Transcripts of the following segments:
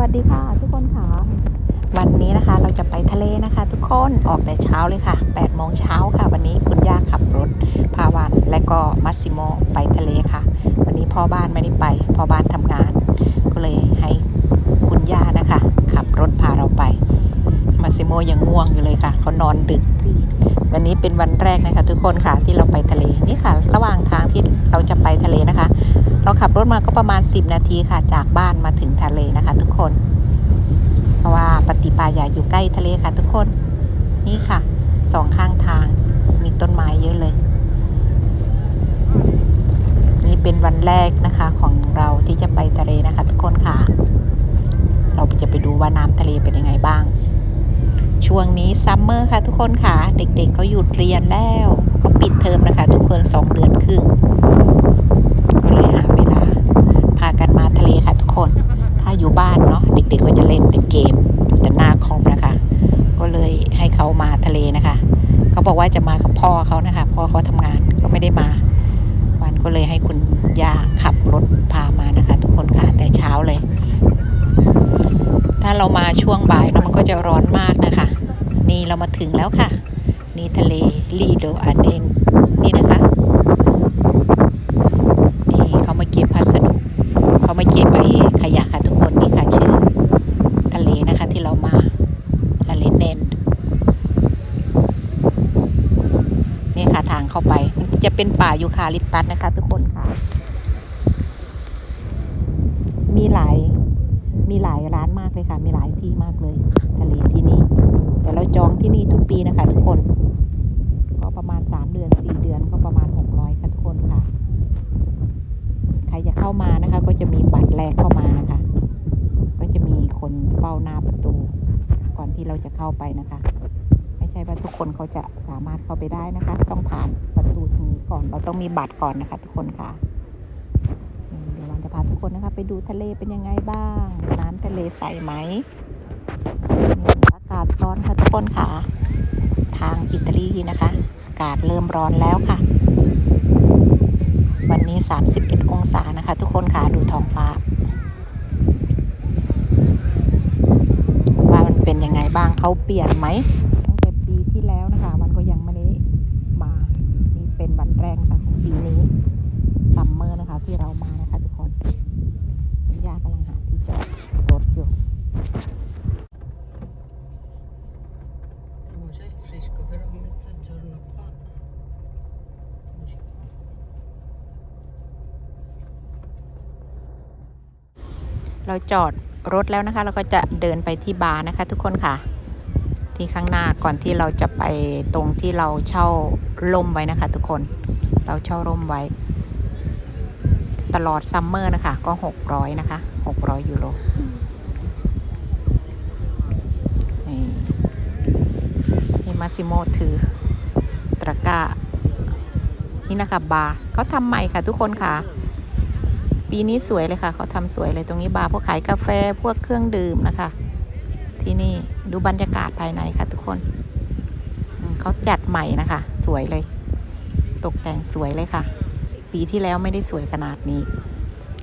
วัสดีค่ะ ทุกคนค่ะ วันนี้นะคะเราจะไปทะเลนะคะ ทุกคนออกแต่เช้าเลยค่ะ8โมงเช้าค่ะ วันนี้คุณย่าขับรถ พาวันและก็มัสซิโมไปทะเลค่ะ วันนี้พ่อบ้านไม่ได้ไปพ่อบ้านทำงาน ก็เลยให้คุณย่านะคะ ขับรถพาเราไปมัสซิโมยังง่วงอยู่เลยค่ะเขานอนดึก วันนี้เป็นวันแรกนะคะ ทุกคนค่ะที่เราไปทะเลนี่ค่ะ ระหว่างทางที่เราจะไปทะเลนะคะ เราขับรถมาก็ประมาณ 10 นาทีค่ะ จากบ้านมาถึงทะเลนะคะ ทุกคน เพราะว่าปฏิปายาอยู่ใกล้ทะเลค่ะ ทุกคน นี่ค่ะสองข้างทางมีต้นไม้เยอะเลย นี่เป็นวันแรกนะคะของเราที่จะไปทะเลนะคะ ทุกคนค่ะ เราจะไปดูว่าน้ำทะเลเป็นยังไงบ้าง ช่วงนี้ซัมเมอร์ค่ะ ทุกคนค่ะ เด็กๆเขาหยุดเรียนแล้วเขาปิดเทอมนะคะ ทุกคนสองเดือนครึ่ง ก็เลยหาเวลา พากันมาทะเลค่ะทุกคน ถ้าอยู่บ้าน เด็กๆก็จะเล่นแต่เกมอยู่แต่หน้าคอมนะคะ ก็เลยให้เขามาทะเลนะคะ เขาบอกว่าจะมากับพ่อเขานะคะ พ่อเขาทำงานก็ไม่ได้มา วันก็เลยให้คุณย่าขับรถพามานะคะ ทุกคนค่ะแต่เช้าเลย ถ้าเรามาช่วงบ่ายมันก็จะร้อนมากนะคะ นี่เรามาถึงแล้วค่ะ นี่ทะเลลีโดอาเนนนี่นะคะ นี่เขามาเก็บพัสดุ เขามาเก็บไอ้ขยะค่ะทุกคนนี่ค่ะชื่อทะเลนะคะที่เรามาทะเลเนนนี่ค่ะทางเข้าไป จะเป็นป่ายูคาลิปตัสนะคะ ทุกคนค่ะ มีหลายมีหลายร้านมากเลยค่ะ มีหลายที่มากเลย ทะเลที่นี่ แต่เราจองที่นี่ทุกปีนะคะ ทุกคน ก็ประมาณ 3 เดือน 4 เดือนก็ประมาณ 600 ค่ะทุกคนค่ะ ใครจะเข้ามานะคะ ก็จะมีบัตรแรกเข้ามานะคะ ก็จะมีคนเฝ้าหน้าประตู ก่อนที่เราจะเข้าไปนะคะ ใช่ว่าทุกคนเขาจะสามารถเข้าไปได้นะคะ ต้องผ่านประตูตรงนี้ก่อน เราต้องมีบัตรก่อนนะคะ ทุกคนค่ะเดี๋ยววันจะพาทุกคนนะคะ ไปดูทะเลเป็นยังไงบ้าง น้ำทะเลใสไหมอากาศร้อนค่ะทุกคนค่ะ ทางอิตาลีนะคะ อากาศเริ่มร้อนแล้วค่ะ วันนี้ 31 องศานะคะ ทุกคนค่ะดูท้องฟ้าว่ามันเป็นยังไงบ้างเขาเปลี่ยนไหม ที่แล้วนะคะ มันก็ยังไม่ได้มา นี่เป็นวันแรกค่ะของปีนี้ซัมเมอร์นะคะที่เรามานะคะทุกคนคุณย่ากำลังหาที่จอดรถอยู่ เราจอดรถแล้วนะคะ เราก็จะเดินไปที่บาร์นะคะ ทุกคนค่ะ ที่ข้างหน้าก่อนที่เราจะไปตรงที่เราเช่าร่มไว้นะคะ ทุกคนเราเช่าร่มไว้ ตลอดซัมเมอร์นะคะ ก็ 600 นะคะ 600 ยูโรนี่นี่มาซิโมถือ ตะกร้า นี่นะคะ บาร์เขาทำใหม่ค่ะทุกคนค่ะ ปีนี้สวยเลยค่ะ เขาทำสวยเลยตรงนี้บาร์พวกขายกาแฟพวกเครื่องดื่มนะคะ ที่นี่ ดูบรรยากาศภายในค่ะทุกคนเขาจัดใหม่นะคะ สวยเลย ตกแต่งสวยเลยค่ะ ปีที่แล้วไม่ได้สวยขนาดนี้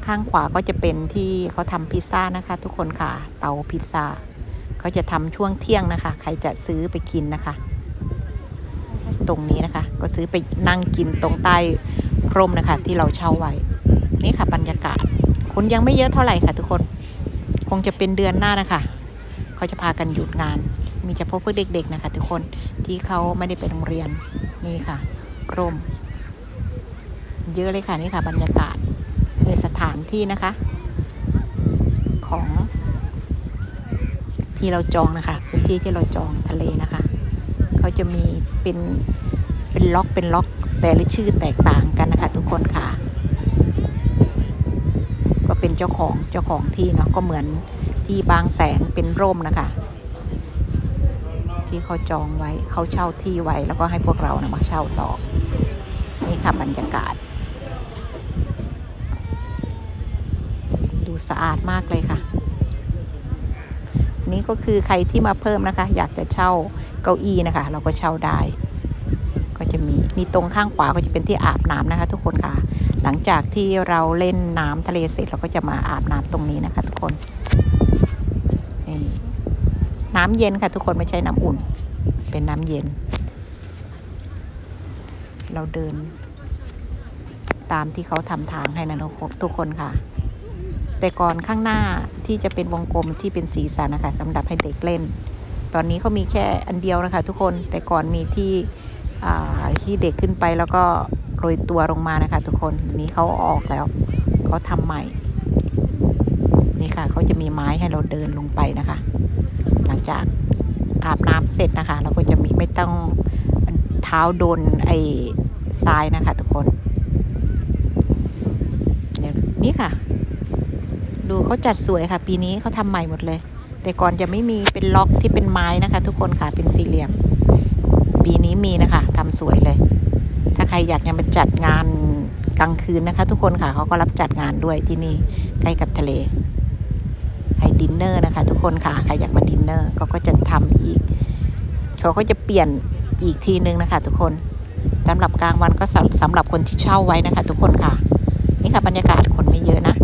ข้างขวาก็จะเป็นที่เขาทำพิซซ่านะคะ ทุกคนค่ะ เตาพิซซ่าเขาจะทำช่วงเที่ยงนะคะ ใครจะซื้อไปกินนะคะ ตรงนี้นะคะ ก็ซื้อไปนั่งกินตรงใต้ร่มนะคะ ที่เราเช่าไว้ นี่ค่ะบรรยากาศคนยังไม่เยอะเท่าไหร่ค่ะ ทุกคน คงจะเป็นเดือนหน้านะคะ เขาจะพากันหยุดงาน มีเฉพาะพวกเด็ก ๆนะคะ ทุกคนที่เขาไม่ได้ไปโรงเรียนนี่ค่ะร่ม เยอะเลยค่ะนี่ค่ะ บรรยากาศในสถานที่นะคะ ของ ที่เราจองนะคะพื้นที่ที่เราจองทะเลนะคะ เขาจะมีเป็นเป็นล็อกเป็นล็อก แต่ละชื่อแตกต่างกันนะคะ ทุกคนค่ะ ก็เป็นเจ้าของเจ้าของที่เนาะก็เหมือน ที่บางแสนเป็นร่มนะคะ ที่เขาจองไว้เขาเช่าที่ไว้แล้วก็ให้พวกเรานะมาเช่าต่อ นี่ค่ะบรรยากาศ ดูสะอาดมากเลยค่ะนี้ก็คือใครที่มาเพิ่มนะคะ อยากจะเช่าเก้าอี้นะคะ เราก็เช่าได้ ก็จะมีนี่ตรงข้างขวาก็จะเป็นที่อาบน้ำนะคะ ทุกคนค่ะ หลังจากที่เราเล่นน้ำทะเลเสร็จเราก็จะมาอาบน้ำตรงนี้นะคะ ทุกคน น้ำเย็นค่ะทุกคนไม่ใช่น้ำอุ่น เป็นน้ำเย็น เราเดิน ตามที่เขาทำทางให้นะทุกคนค่ะ แต่ก่อนข้างหน้าที่จะเป็นวงกลมที่เป็นสีสันนะคะสำหรับให้เด็กเล่น ตอนนี้เขามีแค่อันเดียวนะคะ ทุกคนแต่ก่อนมีที่ที่เด็กขึ้นไปแล้วก็โรยตัวลงมานะคะ ทุกคนนนี้เขาออกแล้วเขาทำใหม่ นี่ค่ะเขาจะมีไม้ให้เราเดินลงไปนะคะ หลังจากอาบน้ำเสร็จนะคะ เราก็จะมีไม่ต้องเท้าโดนไอ้ทรายนะคะทุกคนเดี๋ยวนี่ค่ะ ดูเขาจัดสวยค่ะ ปีนี้เขาทำใหม่หมดเลย แต่ก่อนจะไม่มีเป็นล็อกที่เป็นไม้นะคะ ทุกคนค่ะเป็นสี่เหลี่ยม ปีนี้มีนะคะทำสวยเลย ถ้าใครอยากจะมาจัดงานกลางคืนนะคะ ทุกคนค่ะเขาก็รับจัดงานด้วยที่นี่ใกล้กับทะเล ใครดินเนอร์นะคะ ทุกคนค่ะใครอยากมาดินเนอร์เขาก็จะทำอีกเขาก็จะเปลี่ยนอีกทีนึงนะคะ ทุกคนสำหรับกลางวันก็สำสำหรับคนที่เช่าไว้นะคะ ทุกคนค่ะ นี่ค่ะบรรยากาศคนไม่เยอะนะ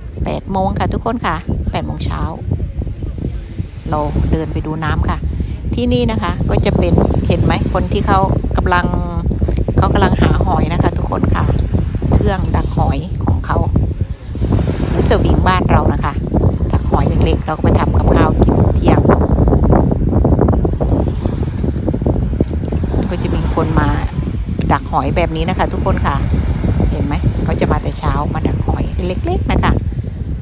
8โมงค่ะ ทุกคนค่ะ8โมงเช้าเราเดินไปดูน้ำค่ะ ที่นี่นะคะก็จะเป็นเห็นไหมคนที่เขากำลังเขากำลังหาหอยนะคะ เครื่องดักหอยของเขาหรือสวิงบ้านเรานะคะ ดักหอยเล็กๆ เราก็ไปทำกับข้าวกินเที่ยง ก็จะมีคนมาดักหอย แบบนี้นะคะ ทุกคนค่ะ เห็นไหมเขาจะมาแต่เช้ามาดักหอยเล็ก ๆ นะคะ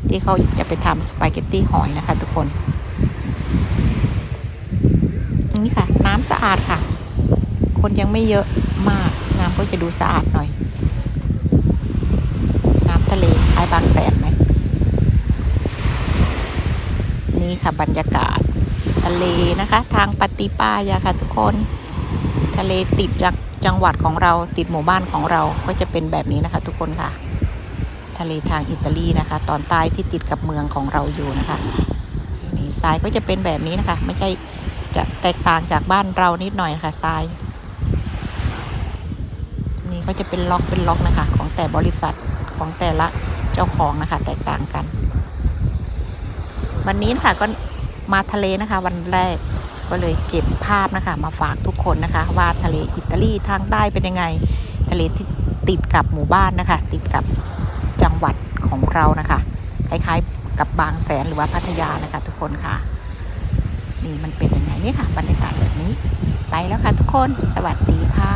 ที่เขาจะไปทำสปาเกตตี้หอยนะคะ ทุกคน นี่ค่ะ น้ำสะอาดค่ะ คนยังไม่เยอะมาก น้ำก็จะดูสะอาดหน่อย น้ำทะเลคล้ายบางแสนไหมนี่ค่ะบรรยากาศทะเลนะคะ ทางปฏิปายาค่ะทุกคน ทะเลติดจาก จังหวัดของเราติดหมู่บ้านของเราก็จะเป็นแบบนี้นะคะ ทุกคนค่ะ ทะเลทางอิตาลีนะคะ ตอนใต้ที่ติดกับเมืองของเราอยู่นะคะนี่ทรายก็จะเป็นแบบนี้นะคะ ไม่ใช่จะแตกต่างจากบ้านเรานิดหน่อยนะคะทราย นี่ก็จะเป็นล็อกเป็นล็อกนะคะ ของแต่บริษัทของแต่ละเจ้าของนะคะ แตกต่างกัน วันนี้นะคะก็มาทะเลนะคะ วันแรก ก็เลยเก็บภาพนะคะ มาฝากทุกคนนะคะ ว่าทะเลอิตาลีทางใต้เป็นยังไง ทะเลที่ติดกับหมู่บ้านนะคะ ติดกับจังหวัดของเรานะคะคล้ายๆกับบางแสนหรือว่าพัทยานะคะ ทุกคนค่ะ นี่มันเป็นยังไงนี่ค่ะ บรรยากาศแบบนี้ ไปแล้วค่ะทุกคนสวัสดีค่ะ